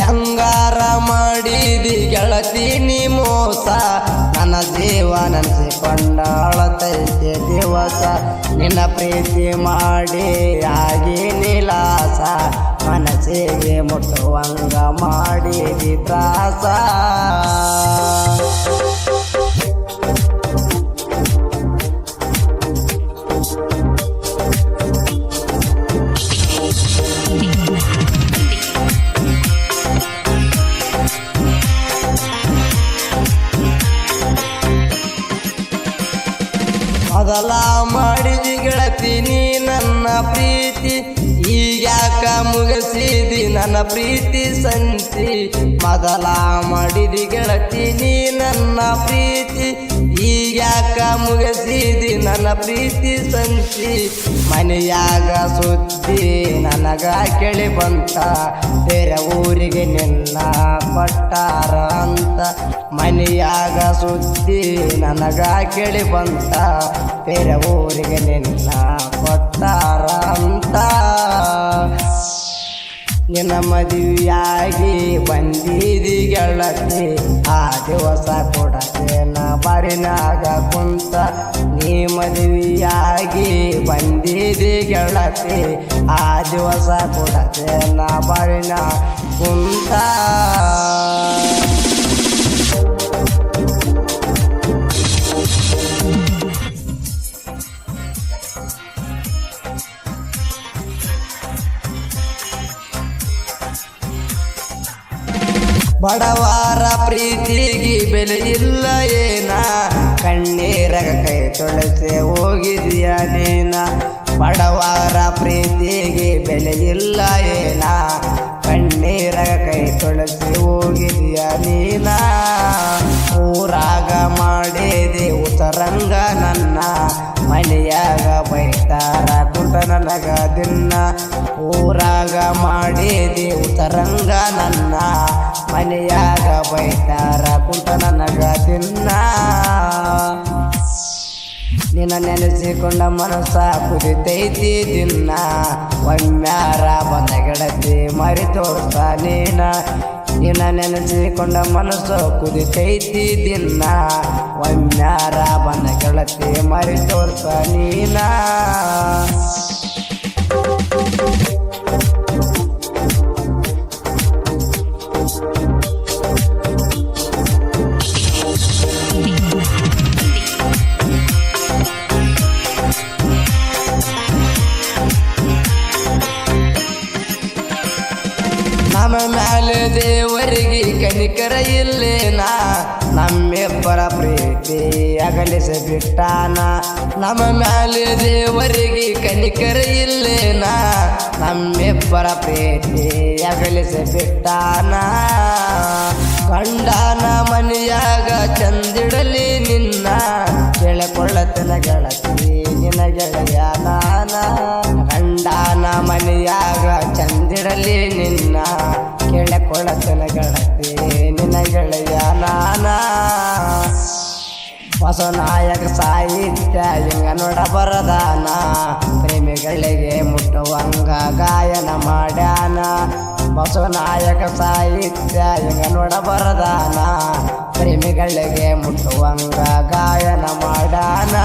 ಹೆಂಗಾರ ಮಾಡಿದಿ ಗೆಳತಿ ಮೋಸ. ನನ್ನ ಜೀವ ನೆನೆಸಿಕೊಂಡಾಳತೈತೆ ದಿವಸ. ನಿನ್ನ ಪ್ರೀತಿ ಮಾಡಿ ಆಗಿ ನಿಲಾಸ. ಮನಸ್ಸಿಗೆ ಮುಟ್ಟುವಂಗ ಮಾಡಿದಿ ತ್ರಾಸ. ಮೊದಲ ಮಾಡಿದಿ ಗೆಳತಿ, ನೀ ನನ್ನ ಪ್ರೀತಿ. ಈಗ್ಯಾಕ ಮುಗಿಸಿದಿ ನನ್ನ ಪ್ರೀತಿ ಸಂತಿ ಮೊದಲ ಮಾಡಿದಿ ಗೆಳತಿ, ನೀ ನನ್ನ ಪ್ರೀತಿ. ಈಗ್ಯಾಕ ಮುಗಿಸಿದಿ ನನ್ನ ಪ್ರೀತಿ ಸಂತಿ ಮನೆಯಾಗ ಸುದ್ದಿ ನನಗ ಕೇಳಿ ಬಂತ. ಬೇರೆ ಊರಿಗೆ ನಿನ್ನ ಪಟ್ಟಾರ ಅಂತ. ಮನೆಯಾಗ ಸುದ್ದಿ ನನಗ ಕೇಳಿ ಬಂತ. ಬೇರೆ ಊರಿಗೆ ನಿನ್ನ ಪಟ್ಟಾರ ಅಂತ. ನಿನ್ನ ಮದುವೆಯಾಗಿ ಬಂದಿದಿ ಗೆಳತಿ ಆ ದಿವಸ ಕೊಡತೇನ ಬಾರಿನಾಗ ಕುಂತ ನೀ ಮದುವೆಯಾಗಿ ಬಂದಿದಿ ಗೆಳತಿ ಆ ದಿವಸ ಕೊಡತೇನ ಬಾರಿನ ಕುಂತ. ಬಡವಾರ ಪ್ರೀತಿಗೆ ಬೆಲೆ ಇಲ್ಲ ಏನ? ಕಣ್ಣೀರಗ ಕೈ ತೊಳಸೆ ಹೋಗಿದೀಯ ನೀನ? ಬಡವಾರ ಪ್ರೀತಿಗೆ ಬೆಲೆ ಇಲ್ಲ ಏನ? ಕಣ್ಣೀರಗ ಕೈ ತೊಳಸಿ ಹೋಗಿದೀಯ ನೀನ? ಊರಾಗ ಮಾಡಿದೆ ಉತ್ತರಂಗ ನನ್ನ. ಮನೆಯಾಗ ಬೈತಾರ ಕುಟ ನನಗ ದಿನ್ನ. ಊರಾಗ ಮಾಡಿದೆ ಉತ್ತರಂಗ ನನ್ನ. ಮನೆಯಾಗ ಬೈತಾರ, ಕುಂತ ನನ್ನ ಗಾತಿನ್ನ. ನಿನ್ನ ನೆನೆಸಿಕೊಂಡ ಮನಸ್ಸ ಕುದಿತೈತಿ ದಿನ ಒಮ್ಮ್ಯಾರ ಬಂದ ಗೆಳತಿ ಮರಿ ತೋರ್ತ ನೀನ. ನಿನ್ನ ನೆನೆಸಿಕೊಂಡ ಮನಸ್ಸು ಕುದಿತೈತಿ ದಿನ ಒಮ್ಮ್ಯಾರ ಬಂದ ಗೆಳತಿ ಮರಿ ತೋರ್ತ ನೀನ. ನಮ್ಮ ಮ್ಯಾಲೆ ದೇವರಿಗೆ ಕನಿಕರ ಇಲ್ಲೇನ? ನಮ್ಮಿಬ್ಬರ ಪ್ರೀತಿ ಅಗಲಿಸಬಿಟ್ಟಾನ? ನಮ್ಮ ಮ್ಯಾಲೆ ದೇವರಿಗೆ ಕನಿಕರ ಇಲ್ಲೇನ? ನಮ್ಮಿಬ್ಬರ ಪ್ರೀತಿ ಅಗಲಿಸಬಿಟ್ಟಾನ? ಕಂಡಾನ ಮನೆಯಾಗ ಚಂದಿಡಲಿ ನಿನ್ನ? ಕೇಳಿಕೊಳ್ಳತನ ಗೆಳತಿ ನಿನ ಗೆಳೆಯ ನಾನ ಕಂಡಾನ ಮನೆಯಾಗ ಚಂದಿಡಲಿ ನಿನ್ನ? ಬಸವನಾಯಕ ಸಾಹಿತ್ಯ ಹಿಂಗ ನೋಡ ಬರದಾನ. ಪ್ರೇಮಿಗಳಿಗೆ ಮುಟ್ಟುವಂಗ ಗಾಯನ ಮಾಡ್ಯಾನ. ಬಸವನಾಯಕ ಸಾಹಿತ್ಯ ಹಿಂಗ ನೋಡ ಬರದಾನ. ಪ್ರೇಮಿಗಳಿಗೆ ಮುಟ್ಟುವಂಗ ಗಾಯನ ಮಾಡ್ಯಾನ.